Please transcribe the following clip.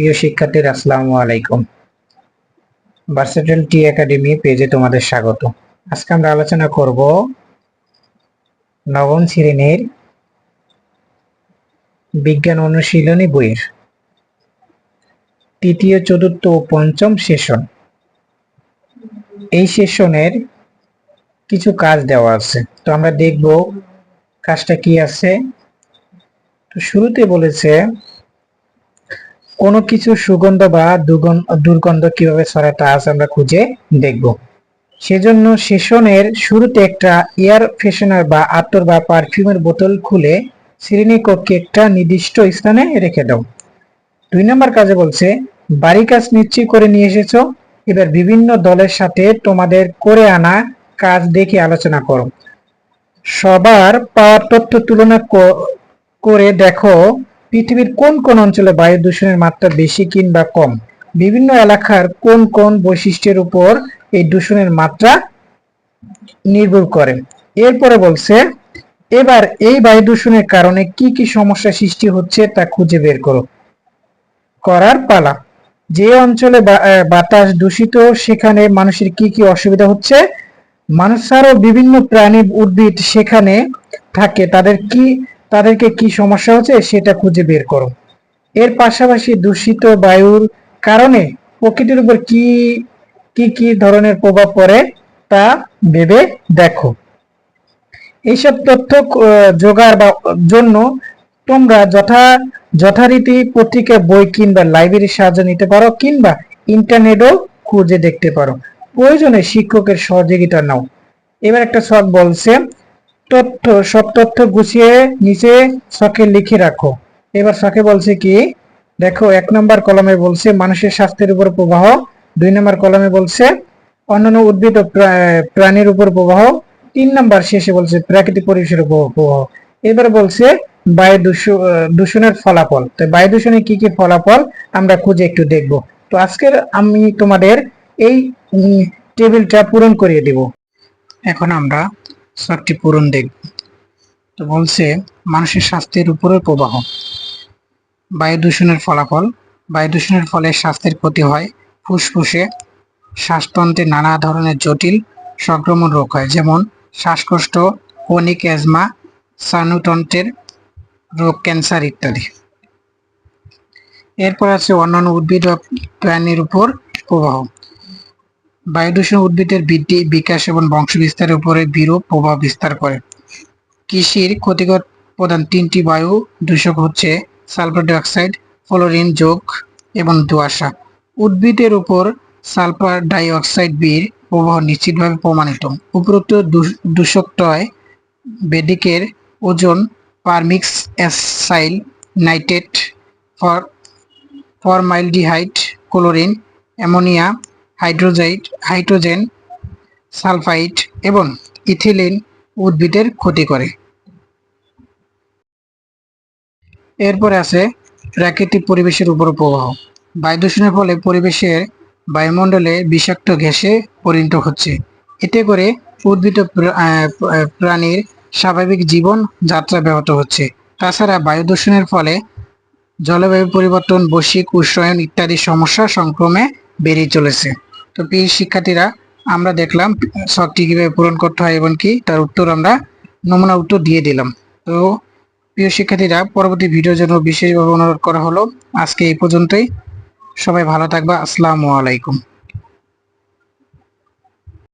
প্রিয় শিক্ষার্থীরা, আসসালামু আলাইকুম। ভার্সেটাইল টি একাডেমি পেজে তোমাদের স্বাগত। আজকে আমরা আলোচনা করব নবম শ্রেণির বিজ্ঞান অনুশীলনী বইয়ের তৃতীয়, চতুর্থ ও পঞ্চম সেশন। এই সেশনের কিছু কাজ দেওয়া আছে। তো আমরা দেখব কাজটা কি আছে। তো শুরুতে বলেছে কোনো কিছু সুগন্ধ বা দুর্গন্ধ কীভাবে ছড়াতে আজ আমরা খুঁজে দেখব। সেজন্য সেশনের শুরুতে একটা এয়ার ফ্রেশনার বা আতর বা পারফিউমের বোতল খুলে শ্রেণীকক্ষে একটা নির্দিষ্ট স্থানে রেখে দাও। দুই নম্বর কাজে বলছে, বাড়ি কাজ নিশ্চয় করে নিয়ে এসেছ, এবার বিভিন্ন দলের সাথে তোমাদের করে আনা কাজ দেখে আলোচনা করো। সবার পাওয়ার তথ্য তুলনা করে দেখো পৃথিবীর কোন কোন অঞ্চলে বায়ু দূষণের মাত্রা বেশি কিংবা কম? বিভিন্ন এলাকার কোন কোন বৈশিষ্ট্যের উপর এই দূষণের মাত্রা নির্ভর করে? এরপরে বলছে, এবার এই বায়ু দূষণের কারণে কি কি সমস্যা সৃষ্টি হচ্ছে তা খুঁজে বের করো। করার পালা। যে অঞ্চলে বাতাস দূষিত, সেখানে মানুষের কি কি অসুবিধা হচ্ছে? মানুষ ছাড়াও বিভিন্ন প্রাণী উদ্ভিদ সেখানে থাকে, তাদের কি তাদেরকে কি সমস্যা হচ্ছে সেটা খুঁজে বের করো। এর পাশাপাশি দূষিত বায়ুর কারণে প্রকৃতির উপর কি কি কি ধরনের প্রভাব পড়ে তা ভেবে দেখো। এইসব তথ্য জোগাড় বা, জন্য তোমরা যথা, যথারীতি পত্রিকা, বই কিংবা লাইব্রেরির সাহায্য নিতে পারো কিংবা ইন্টারনেটও খুঁজে দেখতে পারো। প্রয়োজনে শিক্ষকের সহযোগিতা নাও। এবার একটা শখ বলছে তথ্য সব তথ্য গুছিয়ে নিচে শখে লিখে রাখো। এবার শখে বলছে কি দেখো এক নম্বর কলমে বলছে মানুষের স্বাস্থ্যের উপর প্রবাহ। দুই নম্বর কলমে বলছে অন্যান্য উদ্ভিদ ও প্রা- প্রাণীর উপর প্রবাহ। তিন নম্বর শেষে বলছে প্রাকৃতিক পরিবেশের উপর প্রবাহ। এবার বলছে বায়ু দূষ- আহ, দূষণের ফলাফল। তো বায়ু দূষণের কি কি ফলাফল আমরা খুঁজে একটু দেখব। তো আজকের আমি তোমাদের এই টেবিলটা পূরণ করিয়ে দেব। এখন আমরা সবটি পূরণ দেখব তো বলছে, মানুষের স্বাস্থ্যের উপরে প্রবাহ। বায়ু দূষণের ফলাফল। বায়ু দূষণের ফলে স্বাস্থ্যের ক্ষতি হয়। ফুসফুসে শ্বাসতন্ত্রে নানা ধরনের জটিল সংক্রমণ রোগ হয়। যেমন, শ্বাসকষ্ট, কনিক অ্যাজমা স্নায়ুতন্ত্রের রোগ, ক্যান্সার ইত্যাদি। এরপর আছে অন্যান্য উদ্ভিদ ও প্রাণীর উপর প্রবাহ। বায়ু দূষণ উদ্ভিদের বৃদ্ধি, বিকাশ এবং বংশবিস্তারের উপরে বিরূপ প্রভাব বিস্তার করে। কৃষির ক্ষতিকর প্রধান তিনটি বায়ু দূষক হচ্ছে সালফার ডাইঅক্সাইড, ফ্লোরিন যোগ এবং দোআঁশা। উদ্ভিদের উপর সালফার ডাইঅক্সাইড বীর প্রবাহ নিশ্চিতভাবে প্রমাণিত। উপরোক্ত দূষ- দূষকটয় বেদিকের ozone peroxy acyl nitrate for formaldehyde, chlorine, ammonia hydroxide hydrogen sulphide এবং ইথিলিন উদ্ভিদের ক্ষতি করে। এরপরে আছে প্রাকৃতিক পরিবেশের উপর প্রবাহ। বায়ু দূষণের ফলে পরিবেশের বায়ুমণ্ডলে বিষাক্ত গ্যাসে পরিণত হচ্ছে। এতে করে উদ্ভিদ প্রাণীর স্বাভাবিক জীবন যাত্রা ব্যাহত হচ্ছে। তাছাড়া বায়ু দূষণের ফলে জলবায়ু পরিবর্তন, বৈশ্বিক উষ্ণায়ন ইত্যাদি সমস্যা সংক্রমে বেড়ে চলেছে। তো প্রিয় শিক্ষার্থীরা, আমরা দেখলাম শখটি কীভাবে পূরণ করতে হয় এবং কি তার উত্তর আমরা নমুনা উত্তর দিয়ে দিলাম। তো প্রিয় শিক্ষার্থীরা, পরবর্তী ভিডিওর জন্য বিশেষভাবে অনুরোধ করা হলো। আজকে এই পর্যন্তই। সবাই ভালো থাকবা। আসসালামু আলাইকুম।